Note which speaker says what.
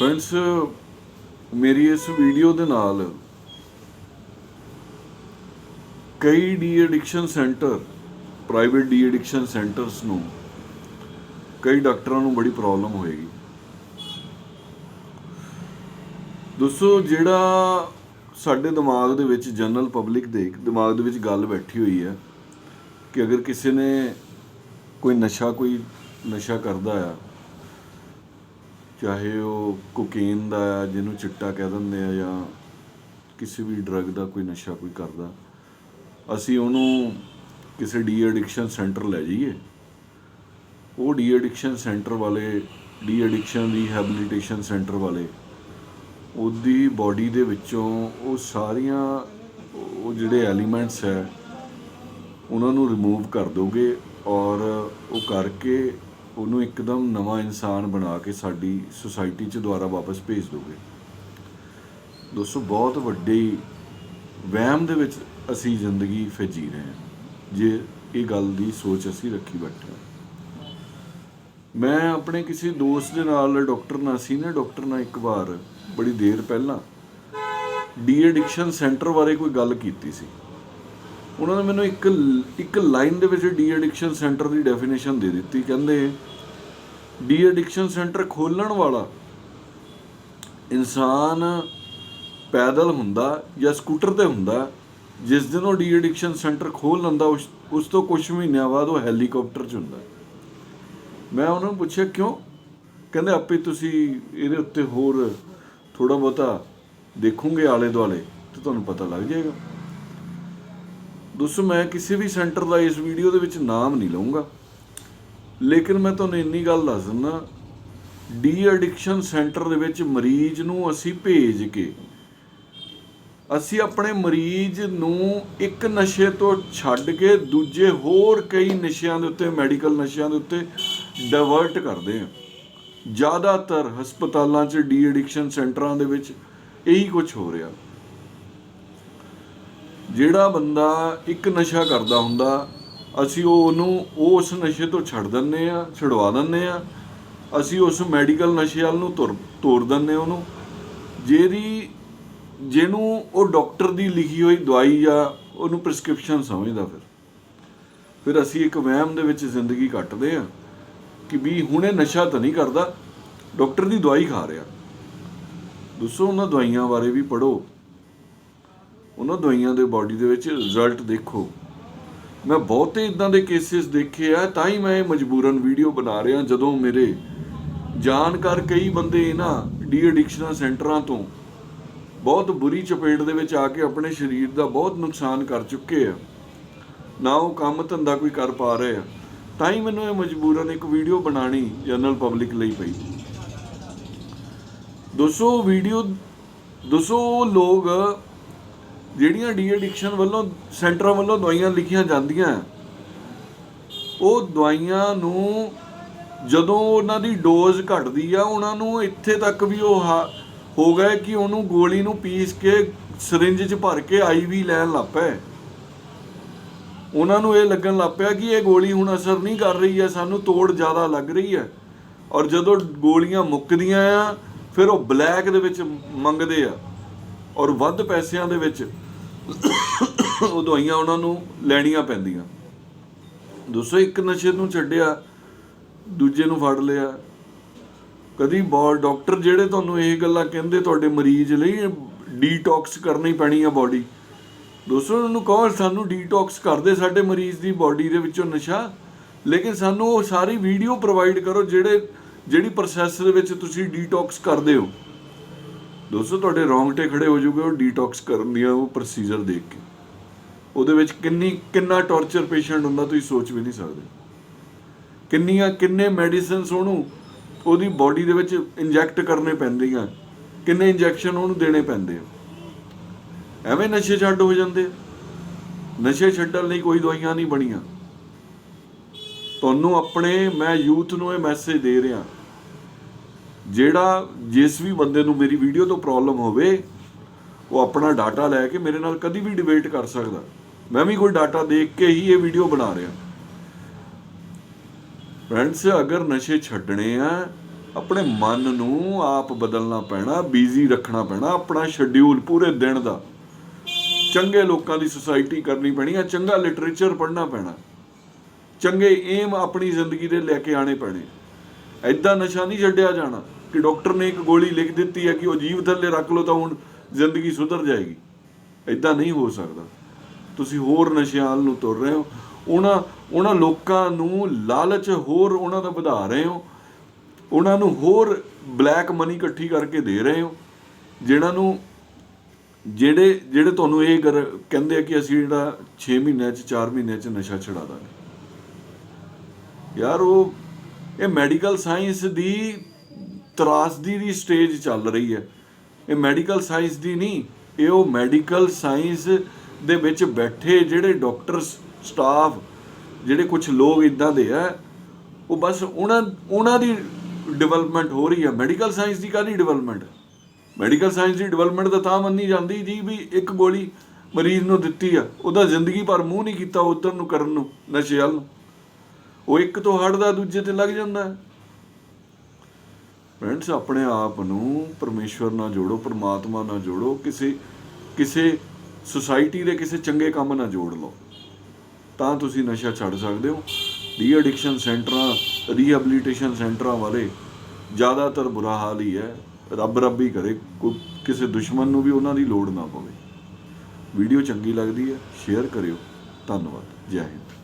Speaker 1: Friends ਮੇਰੀ ਇਸ video ਦੇ ਨਾਲ ਕਈ de addiction centre private de addiction centres ਨੂੰ ਕਈ ਡਾਕਟਰਾਂ ਨੂੰ ਬੜੀ ਪ੍ਰੋਬਲਮ ਹੋਏਗੀ। ਦੋਸਤੋ ਜਿਹੜਾ ਸਾਡੇ ਦਿਮਾਗ ਦੇ ਵਿੱਚ ਜਨਰਲ ਪਬਲਿਕ ਦੇ ਦਿਮਾਗ ਦੇ ਵਿੱਚ ਗੱਲ ਬੈਠੀ ਹੋਈ ਹੈ ਕਿ ਅਗਰ ਕਿਸੇ ਨੇ ਕੋਈ ਨਸ਼ਾ ਕੋਈ ਨਸ਼ਾ ਕਰਦਾ ਆ ਚਾਹੇ ਉਹ ਕੋਕੇਨ ਦਾ ਆ ਜਿਹਨੂੰ ਚਿੱਟਾ ਕਹਿ ਦਿੰਦੇ ਆ ਜਾਂ ਕਿਸੇ ਵੀ ਡਰੱਗ ਦਾ ਕੋਈ ਨਸ਼ਾ ਕੋਈ ਕਰਦਾ, ਅਸੀਂ ਉਹਨੂੰ ਕਿਸੇ ਡੀ ਐਡਿਕਸ਼ਨ ਸੈਂਟਰ ਲੈ ਜਾਈਏ। ਉਹ ਡੀ ਐਡਿਕਸ਼ਨ ਸੈਂਟਰ ਵਾਲੇ ਡੀ ਐਡਿਕਸ਼ਨ ਰੀਹੈਬਿਲਿਟੇਸ਼ਨ ਸੈਂਟਰ ਵਾਲੇ, ਉਹਦੀ ਬਾਡੀ ਦੇ ਵਿੱਚੋਂ ਉਹ ਸਾਰੀਆਂ ਉਹ ਜਿਹੜੇ ਐਲੀਮੈਂਟਸ ਹੈ, ਉਹਨਾਂ ਨੂੰ ਰਿਮੂਵ ਕਰ ਦੋਗੇ ਔਰ ਉਹ ਕਰਕੇ ਉਹਨੂੰ ਇੱਕਦਮ ਨਵਾਂ ਇਨਸਾਨ ਬਣਾ ਕੇ ਸਾਡੀ ਸੁਸਾਇਟੀ 'ਚ ਦੁਬਾਰਾ ਵਾਪਸ ਭੇਜ ਦੋਗੇ। ਦੋਸਤੋ, ਬਹੁਤ ਵੱਡੀ ਵਹਿਮ ਦੇ ਵਿੱਚ ਅਸੀਂ ਜ਼ਿੰਦਗੀ ਫਿਰ ਜੀ ਰਹੇ ਹਾਂ। ਜੇ ਇਹ ਗੱਲ ਦੀ ਸੋਚ ਅਸੀਂ ਰੱਖੀ ਬੈਠੇ ਹਾਂ। ਮੈਂ ਆਪਣੇ ਕਿਸੇ ਦੋਸਤ ਦੇ ਨਾਲ, ਡਾਕਟਰ ਨਾਲ ਸੀਨੀਅਰ ਡਾਕਟਰ ਨਾਲ ਇੱਕ ਵਾਰ, ਬੜੀ ਦੇਰ ਪਹਿਲਾਂ, ਡੀ ਐਡਿਕਸ਼ਨ ਸੈਂਟਰ ਬਾਰੇ ਕੋਈ ਗੱਲ ਕੀਤੀ ਸੀ। ਉਹਨਾਂ ਨੇ ਮੈਨੂੰ ਇੱਕ ਇੱਕ ਲਾਈਨ ਦੇ ਵਿੱਚ ਡੀ ਐਡਿਕਸ਼ਨ ਸੈਂਟਰ ਦੀ ਡੈਫੀਨੇਸ਼ਨ ਦੇ ਦਿੱਤੀ। ਕਹਿੰਦੇ ਡੀ ਐਡਿਕਸ਼ਨ ਸੈਂਟਰ ਖੋਲਣ ਵਾਲਾ। ਇਨਸਾਨ ਪੈਦਲ ਹੁੰਦਾ ਜਾਂ ਸਕੂਟਰ ਤੇ ਹੁੰਦਾ, ਜਿਸ ਦਿਨ ਉਹ ਡੀ ਐਡਿਕਸ਼ਨ ਸੈਂਟਰ ਖੋਲ ਲੈਂਦਾ, ਉਸ ਉਸ ਤੋਂ ਕੁਝ ਮਹੀਨਿਆਂ ਬਾਅਦ ਉਹ ਹੈਲੀਕਾਪਟਰ 'ਚ ਹੁੰਦਾ। ਮੈਂ ਉਹਨਾਂ ਨੂੰ ਪੁੱਛਿਆ, ਕਿਉਂ? ਕਹਿੰਦੇ, ਆਪੇ ਤੁਸੀਂ ਇਹਦੇ ਉੱਤੇ ਹੋਰ ਥੋੜਾ ਬਹੁਤਾ ਦੇਖੋਗੇ ਆਲੇ ਦੁਆਲੇ ਤੇ ਤੁਹਾਨੂੰ ਪਤਾ ਲੱਗ ਜਾਏਗਾ। ਦੋਸਤੋ, ਮੈਂ ਕਿਸੇ ਵੀ ਸੈਂਟਰ ਦਾ ਇਸ ਵੀਡੀਓ ਦੇ ਵਿੱਚ ਨਾਮ ਨਹੀਂ ਲਵਾਂਗਾ ਲੇਕਿਨ ਮੈਂ ਤੁਹਾਨੂੰ ਇੰਨੀ ਗੱਲ ਦੱਸ ਦਿੰਦਾ ਡੀ ਐਡਿਕਸ਼ਨ ਸੈਂਟਰ ਦੇ ਵਿੱਚ ਮਰੀਜ਼ ਨੂੰ ਅਸੀਂ ਭੇਜ ਕੇ, ਅਸੀਂ ਆਪਣੇ ਮਰੀਜ਼ ਨੂੰ ਇੱਕ ਨਸ਼ੇ ਤੋਂ ਛੱਡ ਕੇ ਦੂਜੇ ਹੋਰ ਕਈ ਨਸ਼ਿਆਂ ਦੇ ਉੱਤੇ, ਮੈਡੀਕਲ ਨਸ਼ਿਆਂ ਦੇ ਉੱਤੇ ਡਾਇਵਰਟ ਕਰਦੇ ਹਾਂ ਜ਼ਿਆਦਾਤਰ ਹਸਪਤਾਲਾਂ 'ਚ ਡੀ ਐਡਿਕਸ਼ਨ ਸੈਂਟਰਾਂ ਦੇ ਵਿੱਚ ਇਹੀ ਕੁਝ ਹੋ ਰਿਹਾ। ਜਿਹੜਾ ਬੰਦਾ ਇੱਕ ਨਸ਼ਾ ਕਰਦਾ ਹੁੰਦਾ ਅਸੀਂ ਉਹ ਉਹਨੂੰ ਉਸ ਨਸ਼ੇ ਤੋਂ ਛੱਡ ਦਿੰਨੇ ਆ ਛਡਵਾ ਦਿੰਨੇ ਆ ਅਸੀਂ ਉਸ ਮੈਡੀਕਲ ਨਸ਼ੇ ਵੱਲ ਨੂੰ ਤੁਰ, ਤੋਰ ਦਿੰਨੇ ਉਹਨੂੰ। ਜਿਹਦੀ ਜਿਹਨੂੰ ਉਹ ਡਾਕਟਰ ਦੀ ਲਿਖੀ ਹੋਈ ਦਵਾਈ ਜਾਂ ਉਹਨੂੰ ਪ੍ਰਿਸਕ੍ਰਿਪਸ਼ਨ ਸਮਝਦਾ ਫਿਰ। ਫਿਰ ਅਸੀਂ ਇੱਕ ਵਹਿਮ ਦੇ ਵਿੱਚ ਜ਼ਿੰਦਗੀ ਕੱਟਦੇ ਆ ਕਿ ਵੀ ਹੁਣੇ ਨਸ਼ਾ ਤਾਂ ਨਹੀਂ ਕਰਦਾ, ਡਾਕਟਰ ਦੀ ਦਵਾਈ ਖਾ ਰਿਹਾ। ਦੋਸਤੋ ਉਹਨਾਂ ਦਵਾਈਆਂ ਬਾਰੇ ਵੀ ਪੜੋ ਉਹਨਾਂ ਦਵਾਈਆਂ ਦੇ ਬਾਡੀ ਦੇ ਵਿੱਚ ਰਿਜ਼ਲਟ ਦੇਖੋ। ਮੈਂ ਬਹੁਤੇ ਇਦਾਂ ਦੇ ਕੇਸਿਸ ਦੇਖੇ ਆ, ਤਾਂ ਹੀ ਮੈਂ ਇਹ ਮਜਬੂਰਨ ਵੀਡੀਓ ਬਣਾ ਰਿਹਾ ਜਦੋਂ ਮੇਰੇ ਜਾਣਕਾਰ ਕਈ ਬੰਦੇ ਇਹਨਾਂ ਡੀ ਐਡਿਕਸ਼ਨ ਸੈਂਟਰਾਂ ਤੋਂ ਬਹੁਤ ਬੁਰੀ ਚਪੇਟ ਦੇ ਵਿੱਚ ਆ ਕੇ ਆਪਣੇ ਸਰੀਰ ਦਾ ਬਹੁਤ ਨੁਕਸਾਨ ਕਰ ਚੁੱਕੇ ਆ। ਨਾ ਉਹ ਕੰਮ ਧੰਦਾ ਕੋਈ ਕਰ ਪਾ ਰਹੇ ਆ। ਤਾਂ ਹੀ ਮੈਨੂੰ ਇਹ ਮਜਬੂਰਨ ਇੱਕ ਵੀਡੀਓ ਬਣਾਣੀ ਜਨਰਲ ਪਬਲਿਕ ਲਈ ਪਈ। ਦੋਸਤੋ ਵੀਡੀਓ ਦੋਸਤੋ ਉਹ ਲੋਕ ਜਿਹੜੀਆਂ ਡੀ ਐਡਿਕਸ਼ਨ ਵੱਲੋਂ ਸੈਂਟਰਾਂ ਵੱਲੋਂ ਦਵਾਈਆਂ ਲਿਖੀਆਂ ਜਾਂਦੀਆਂ, ਉਹ ਦਵਾਈਆਂ ਨੂੰ ਜਦੋਂ ਉਹਨਾਂ ਦੀ ਡੋਜ਼ ਘਟਦੀ ਆ, ਉਹਨਾਂ ਨੂੰ ਇੱਥੇ ਤੱਕ ਵੀ ਉਹ ਹਾ- ਹੋ ਗਏ ਕਿ ਉਹਨੂੰ ਗੋਲੀ ਨੂੰ ਪੀਸ ਕੇ ਸਿਰਿੰਜ 'ਚ ਭਰ ਕੇ ਆਈਵੀ ਲੈਣ ਲੱਗ ਪਏ। ਉਹਨਾਂ ਨੂੰ ਇਹ ਲੱਗਣ ਲੱਗ ਪਿਆ ਕਿ ਇਹ ਗੋਲੀ ਹੁਣ ਅਸਰ ਨਹੀਂ ਕਰ ਰਹੀ ਹੈ ਸਾਨੂੰ ਤੋੜ ਜ਼ਿਆਦਾ ਲੱਗ ਰਹੀ ਹੈ ਔਰ ਜਦੋਂ ਗੋਲੀਆਂ ਮੁੱਕਦੀਆਂ ਆ, ਫਿਰ ਉਹ ਬਲੈਕ ਦੇ ਵਿੱਚ ਮੰਗਦੇ ਆ। ਔਰ ਵੱਧ ਪੈਸਿਆਂ ਦੇ ਵਿੱਚ ਉਹ ਦਵਾਈਆਂ ਉਹਨਾਂ ਨੂੰ ਲੈਣੀਆਂ ਪੈਂਦੀਆਂ। ਦੋਸਤੋ ਇੱਕ ਨਸ਼ੇ ਨੂੰ ਛੱਡਿਆ, ਦੂਜੇ ਨੂੰ ਫੜ ਲਿਆ। ਕਦੀ ਬਾ, ਡਾਕਟਰ ਜਿਹੜੇ ਤੁਹਾਨੂੰ ਇਹ ਗੱਲਾਂ ਕਹਿੰਦੇ ਤੁਹਾਡੇ ਮਰੀਜ਼ ਲਈ ਡੀਟੌਕਸ ਕਰਨੀ ਪੈਣੀ ਆ ਬਾਡੀ। ਦੋਸਤੋ ਉਹਨਾਂ ਨੂੰ ਕਹੋ, ਸਾਨੂੰ ਡੀਟੌਕਸ ਕਰਦੇ ਸਾਡੇ ਮਰੀਜ਼ ਦੀ ਬਾਡੀ ਦੇ ਵਿੱਚੋਂ ਨਸ਼ਾ, ਲੇਕਿਨ ਸਾਨੂੰ ਉਹ ਸਾਰੀ ਵੀਡੀਓ ਪ੍ਰੋਵਾਈਡ ਕਰੋ ਜਿਹੜੇ, ਜਿਹੜੀ ਪ੍ਰੋਸੈਸ ਦੇ ਵਿੱਚ ਤੁਸੀਂ ਡੀਟੌਕਸ ਕਰਦੇ ਹੋ। ਦੋਸਤੋ, ਤੁਹਾਡੇ ਰੋਂਗਟੇ ਖੜੇ ਹੋ ਜੂਗੇ ਉਹ ਡੀਟੌਕਸ ਕਰਨ ਦੀਆਂ ਉਹ ਪ੍ਰੋਸੀਜਰ ਦੇਖ ਕੇ। ਉਹਦੇ ਵਿੱਚ ਕਿੰਨੀ, ਕਿੰਨਾ ਟੌਰਚਰ ਪੇਸ਼ੈਂਟ ਹੁੰਦਾ, ਤੁਸੀਂ ਸੋਚ ਵੀ ਨਹੀਂ ਸਕਦੇ। ਕਿੰਨੀਆਂ, ਕਿੰਨੇ ਮੈਡੀਸਿਨਸ ਉਹਨੂੰ ਉਹਦੀ ਬਾਡੀ ਦੇ ਵਿੱਚ ਇੰਜੈਕਟ ਕਰਨੇ ਪੈਂਦੇ ਆ ਕਿੰਨੇ ਇੰਜੈਕਸ਼ਨ ਉਹਨੂੰ ਦੇਣੇ ਪੈਂਦੇ ਆ। ਐਵੇਂ ਨਸ਼ੇ ਛੱਡ ਹੋ ਜਾਂਦੇ ਨਸ਼ੇ ਛੱਡਣ ਲਈ ਕੋਈ ਦਵਾਈਆਂ ਨਹੀਂ ਬਣੀਆਂ। ਤੁਹਾਨੂੰ ਆਪਣੇ, ਮੈਂ ਯੂਥ ਨੂੰ ਇਹ ਮੈਸੇਜ ਦੇ ਰਿਹਾ। ਜਿਹੜਾ ਜਿਸ ਵੀ ਬੰਦੇ ਨੂੰ ਮੇਰੀ ਵੀਡੀਓ ਤੋਂ ਪ੍ਰੋਬਲਮ ਹੋਵੇ, ਉਹ ਆਪਣਾ ਡਾਟਾ ਲੈ ਕੇ ਮੇਰੇ ਨਾਲ ਕਦੀ ਵੀ ਡਿਬੇਟ ਕਰ ਸਕਦਾ। ਮੈਂ ਵੀ ਕੋਈ ਡਾਟਾ ਦੇਖ ਕੇ ਹੀ ਇਹ ਵੀਡੀਓ ਬਣਾ ਰਿਹਾ। ਫਰੈਂਡਸ ਅਗਰ ਨਸ਼ੇ ਛੱਡਣੇ ਆ, ਆਪਣੇ ਮਨ ਨੂੰ ਆਪ ਬਦਲਣਾ ਪੈਣਾ ਬਿਜ਼ੀ ਰੱਖਣਾ ਪੈਣਾ, ਆਪਣਾ ਸ਼ਡਿਊਲ ਪੂਰੇ ਦਿਨ ਦਾ। ਚੰਗੇ ਲੋਕਾਂ ਦੀ ਸੁਸਾਇਟੀ ਕਰਨੀ ਪੈਣੀ ਆ, ਚੰਗਾ ਲਿਟਰੇਚਰ ਪੜ੍ਹਨਾ ਪੈਣਾ। ਚੰਗੇ ਏਮ ਆਪਣੀ ਜ਼ਿੰਦਗੀ ਦੇ ਲੈ ਕੇ ਆਣੇ ਪੈਣੇ। ਐਦਾਂ ਨਸ਼ਾ ਨਹੀਂ ਛੱਡਿਆ ਜਾਣਾ। ਕਿ ਡਾਕਟਰ ਨੇ ਇੱਕ ਗੋਲੀ ਲਿਖ ਦਿੱਤੀ ਹੈ ਕਿ ਉਹ ਜੀਵ ਥੱਲੇ ਰੱਖ ਲਓ ਤਾਂ ਹੁਣ ਜ਼ਿੰਦਗੀ ਸੁਧਰ ਜਾਏਗੀ। ਐਦਾਂ ਨਹੀਂ ਹੋ ਸਕਦਾ। ਤੁਸੀਂ ਹੋਰ ਨਸ਼ਿਆਂ ਨੂੰ ਤੁਰ ਰਹੇ ਹੋ। ਉਹਨਾਂ ਉਹਨਾਂ ਲੋਕਾਂ ਨੂੰ ਲਾਲਚ ਹੋਰ ਉਹਨਾਂ ਦਾ ਵਧਾ ਰਹੇ ਹੋ। ਉਹਨਾਂ ਨੂੰ ਹੋਰ ਬਲੈਕ ਮਨੀ ਇਕੱਠੀ ਕਰਕੇ ਦੇ ਰਹੇ ਹੋ। ਜਿਹਨਾਂ ਨੂੰ, ਜਿਹੜੇ ਜਿਹੜੇ ਤੁਹਾਨੂੰ ਇਹ ਕਰ- ਕਹਿੰਦੇ ਆ ਕਿ ਅਸੀਂ ਜਿਹੜਾ 6 ਮਹੀਨਿਆਂ ਚ 4 ਮਹੀਨਿਆਂ ਚ ਨਸ਼ਾ ਛੁਡਾ ਦਾਂਗੇ। ਯਾਰ ਉਹ, ਇਹ ਮੈਡੀਕਲ ਸਾਇੰਸ ਦੀ ਤਰਾਸਦੀ ਦੀ ਸਟੇਜ ਚੱਲ ਰਹੀ ਹੈ। ਇਹ ਮੈਡੀਕਲ ਸਾਇੰਸ ਦੀ ਨਹੀਂ, ਇਹ ਉਹ ਮੈਡੀਕਲ ਸਾਇੰਸ ਦੇ ਵਿੱਚ ਬੈਠੇ ਜਿਹੜੇ ਡਾਕਟਰ ਸਟਾਫ ਜਿਹੜੇ ਕੁਝ ਲੋਕ ਇਦਾਂ ਦੇ ਆ, ਉਹ ਬਸ ਉਹਨਾਂ ਉਹਨਾਂ ਦੀ ਡਿਵੈਲਪਮੈਂਟ ਹੋ ਰਹੀ ਹੈ ਮੈਡੀਕਲ ਸਾਇੰਸ ਦੀ ਕਾਹਦੀ ਡਿਵੈਲਪਮੈਂਟ ਮੈਡੀਕਲ ਸਾਇੰਸ ਦੀ ਡਿਵੈਲਪਮੈਂਟ ਤਾਂ ਤਾਂ ਮੰਨੀ ਜਾਂਦੀ ਜੀ ਵੀ ਇੱਕ ਗੋਲੀ ਮਰੀਜ਼ ਨੂੰ ਦਿੱਤੀ ਆ। ਉਹਦਾ ਜ਼ਿੰਦਗੀ ਭਰ ਮੂੰਹ ਨਹੀਂ ਕੀਤਾ ਉਧਰ ਨੂੰ, ਕਰਨ ਨੂੰ, ਨਸ਼ੇ ਵੱਲ ਨੂੰ। ਉਹ ਇੱਕ ਤੋਂ ਹਟਦਾ ਦੂਜੇ ਤੇ ਲੱਗ ਜਾਂਦਾ। ਫਰੈਂਡਸ ਆਪਣੇ ਆਪ ਨੂੰ ਪਰਮੇਸ਼ਵਰ ਨਾਲ ਜੋੜੋ, ਪ੍ਰਮਾਤਮਾ ਨਾਲ ਜੋੜੋ, ਕਿਸੇ ਕਿਸੇ ਸੁਸਾਇਟੀ ਦੇ ਕਿਸੇ ਚੰਗੇ ਕੰਮ ਨਾਲ ਜੋੜ ਲਓ। ਤਾਂ ਤੁਸੀਂ ਨਸ਼ਾ ਛੱਡ ਸਕਦੇ ਹੋ। ਡੀ ਐਡਿਕਸ਼ਨ ਸੈਂਟਰਾਂ ਰੀਹੈਬਿਲਿਟੇਸ਼ਨ ਸੈਂਟਰਾਂ ਵਾਲੇ ਜ਼ਿਆਦਾਤਰ ਬੁਰਾ ਹਾਲ ਹੀ ਹੈ। ਰੱਬ ਰੱਬ ਹੀ ਕਰੇ, ਕੋਈ ਕਿਸੇ ਦੁਸ਼ਮਣ ਨੂੰ ਵੀ ਉਹਨਾਂ ਦੀ ਲੋੜ ਨਾ ਪਵੇ। ਵੀਡੀਓ ਚੰਗੀ ਲੱਗਦੀ ਹੈ ਸ਼ੇਅਰ ਕਰਿਓ। ਧੰਨਵਾਦ। ਜੈ ਹਿੰਦ।